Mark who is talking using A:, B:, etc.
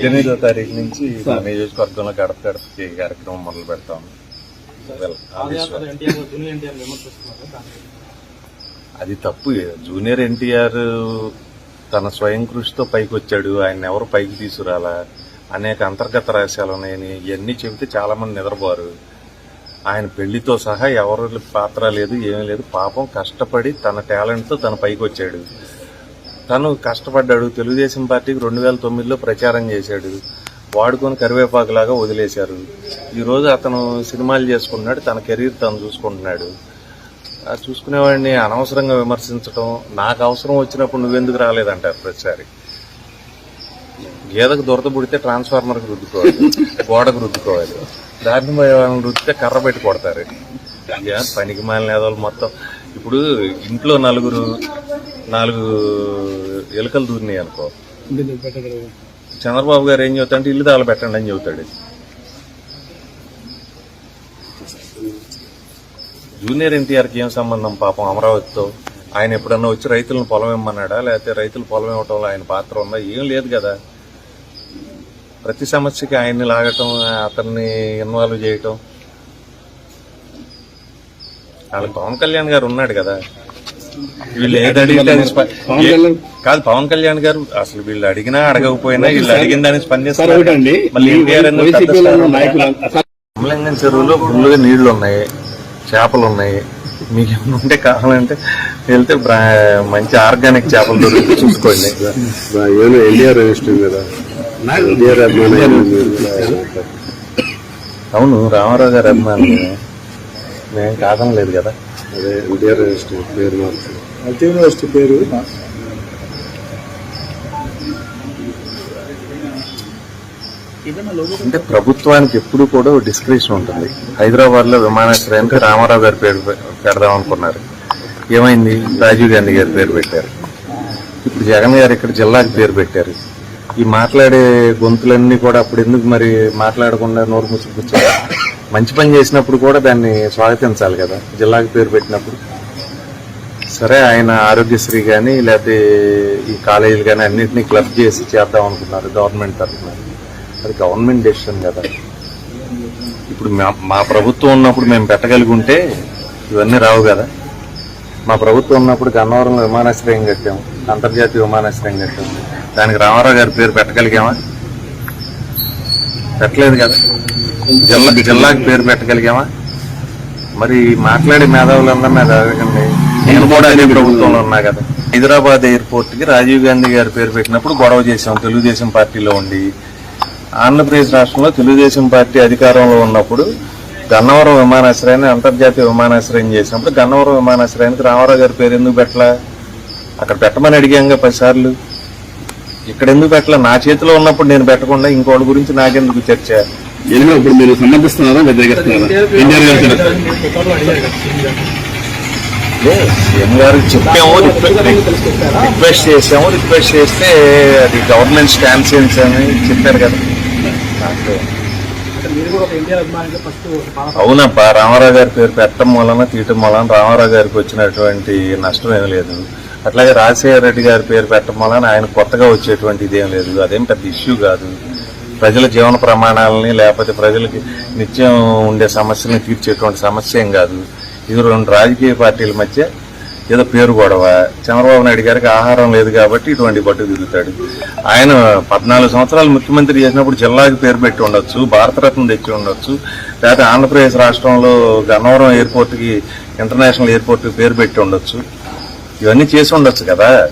A: ఎనిమిదో తారీఖు నుంచి నియోజకవర్గంలో గడప గడపకి కార్యక్రమం మొదలు పెడతాం. అది తప్పు. జూనియర్ ఎన్టీఆర్ తన స్వయం కృషితో పైకి వచ్చాడు. ఆయన ఎవరు పైకి తీసుకురాలా? అనేక అంతర్గత రహస్యాలు ఉన్నాయని ఇవన్నీ చెబితే చాలా మంది నిద్రపోరు. ఆయన పెళ్ళితో సహా ఎవరు పాత్ర లేదు ఏమీ లేదు. పాపం కష్టపడి తన టాలెంట్తో తన పైకి వచ్చాడు. తను కష్టపడ్డాడు. తెలుగుదేశం పార్టీకి రెండు వేల తొమ్మిదిలో ప్రచారం చేశాడు. వాడుకొని కరివేపాకులాగా వదిలేశారు. ఈరోజు అతను సినిమాలు చేసుకుంటున్నాడు. తన కెరీర్ తను చూసుకుంటున్నాడు. చూసుకునేవాడిని అనవసరంగా విమర్శించడం నాకు అవసరం వచ్చినప్పుడు నువ్వెందుకు రాలేదంటారు ప్రతిసారి. గేదకు దొరద పుడితే ట్రాన్స్ఫార్మర్కి రుద్దుకోవాలి. గోడకు రుద్దుకోవాలి. దారిని రుద్దితే కర్ర పెట్టి కొడతారు. పనికి మాలిన ఏదోలు మొత్తం. ఇప్పుడు ఇంట్లో నలుగురు నాలుగు ఎలుకలు దూరినాయి అనుకో. చంద్రబాబు గారు ఏం చెబుతాడంటే ఇల్లు తాళ పెట్టండి అని చెబుతాడు. జూనియర్ ఎన్టీఆర్కి ఏం సంబంధం పాపం అమరావతితో? ఆయన ఎప్పుడన్నా వచ్చి రైతులను పొలం ఇమ్మన్నాడా? లేకపోతే రైతులు పొలం ఇవ్వటంలో ఆయన పాత్ర ఉందా? ఏం లేదు కదా. ప్రతి సమస్యకి ఆయన్ని లాగటం అతన్ని ఇన్వాల్వ్ చేయటం. వాళ్ళకి పవన్ కళ్యాణ్ గారు ఉన్నాడు కదా. వీళ్ళు ఏది అడిగితే కాదు పవన్ కళ్యాణ్ గారు అసలు వీళ్ళు అడిగినా అడగకపోయినా వీళ్ళు అడిగిన దాన్ని స్పందిస్తారు అమలంగం చెరువులో ఫుల్గా నీళ్ళు ఉన్నాయి చేపలు ఉన్నాయి మీకు ఏమైనా ఉంటే కావాలంటే వెళ్తే బ్రా- మంచి ఆర్గానిక్ చేపలు దొరికి చూసుకోండి.
B: ఎన్టీఆర్ కదా.
A: అవును రామారావు గారు అభిమానులు. మేము కాదం లేదు కదా.
B: అదే ఎన్టీఆర్ పేరు
C: యూనివర్సిటీ పేరు?
A: అంటే ప్రభుత్వానికి ఎప్పుడు కూడా డిస్క్రిప్షన్ ఉంటుంది. హైదరాబాద్లో విమానాశ్రయానికి రామారావు గారి పేరు పెడదాం అనుకున్నారు. ఏమైంది? రాజీవ్ గాంధీ గారి పేరు పెట్టారు. ఇప్పుడు జగన్ గారు ఇక్కడ జిల్లాకి పేరు పెట్టారు. ఈ మాట్లాడే గొంతులన్నీ కూడా అప్పుడు ఎందుకు మరి మాట్లాడకుండా నోరు మూసుకొచ్చారు మంచి పని చేసినప్పుడు కూడా దాన్ని స్వాగతించాలి కదా. జిల్లాకి పేరు పెట్టినప్పుడు. సరే ఆయన ఆరోగ్యశ్రీ కానీ లేకపోతే ఈ కాలేజీలు కానీ అన్నింటినీ క్లబ్ చేసి చేద్దాం అనుకున్నారు గవర్నమెంట్ తరఫున. అది గవర్నమెంట్ డెసిషన్ కదా. ఇప్పుడు మా- మా ప్రభుత్వం ఉన్నప్పుడు మేము పెట్టగలిగి ఉంటే ఇవన్నీ రావు కదా. మా ప్రభుత్వం ఉన్నప్పుడు గన్నవరంలో విమానాశ్రయం కట్టాము అంతర్జాతీయ విమానాశ్రయం కట్టాము దానికి రామారావు గారి పేరు పెట్టగలిగామా? పెట్టలేదు కదా. జిల్లా జిల్లాకి పేరు పెట్టగలిగామా? మరి మాట్లాడే మేధావులు అది అడగండి. నేను కూడా అదే ప్రభుత్వంలో ఉన్నా కదా. హైదరాబాద్ ఎయిర్పోర్ట్కి రాజీవ్ గాంధీ గారి పేరు పెట్టినప్పుడు గొడవ చేశాం. తెలుగుదేశం పార్టీలో ఉండి. ఆంధ్రప్రదేశ్ రాష్ట్రంలో తెలుగుదేశం పార్టీ అధికారంలో ఉన్నప్పుడు గన్నవరం విమానాశ్రయాన్ని అంతర్జాతీయ విమానాశ్రయం చేసినప్పుడు గన్నవరం విమానాశ్రయానికి రామారావు గారి పేరు ఎందుకు పెట్టలా? అక్కడ పెట్టమని అడిగాంగా పదిసార్లు. ఇక్కడ ఎందుకు పెట్టలా? నా చేతిలో ఉన్నప్పుడు నేను పెట్టకుండా ఇంకోటి గురించి నాకెందుకు చర్చ?
C: ఎనిమిది ఇప్పుడు మీరు సమర్థిస్తున్నారా వ్యతిరేకిస్తున్నారా? ఎన్టీఆర్ గారు
D: గారు.
A: చెప్పాము రిక్వెస్ట్ చేసాము రిక్వెస్ట్ చేస్తే అది గవర్నమెంట్ స్టాన్సియన్స్ అని చెప్పారు కదా. అవునప్పా రామారావు గారి పేరు పెట్టడం వలన తీయటం వలన రామారావు గారికి వచ్చినటువంటి నష్టం ఏం లేదు. అట్లాగే రాజశేఖర రెడ్డి గారి పేరు పెట్టడం వలన ఆయన కొత్తగా వచ్చేటువంటి ఇదేం లేదు. అదేం పెద్ద ఇష్యూ కాదు. ప్రజల జీవన ప్రమాణాలని లేకపోతే ప్రజలకి నిత్యం ఉండే సమస్యలను తీర్చేటువంటి సమస్య ఏం కాదు. ఇది రెండు రాజకీయ పార్టీల మధ్య ఏదో పేరు గొడవ. చంద్రబాబు నాయుడు గారికి ఆహారం లేదు కాబట్టి ఇటువంటి పట్టు తిరుగుతాడు ఆయన పద్నాలుగు సంవత్సరాలు ముఖ్యమంత్రి చేసినప్పుడు జిల్లాకి పేరు పెట్టి ఉండొచ్చు భారతరత్న తెచ్చి ఉండొచ్చు. లేకపోతే ఆంధ్రప్రదేశ్ రాష్ట్రంలో గన్నవరం ఎయిర్పోర్ట్కి ఇంటర్నేషనల్ ఎయిర్పోర్ట్కి పేరు పెట్టి ఉండొచ్చు. ఇవన్నీ చేసి ఉండొచ్చు కదా.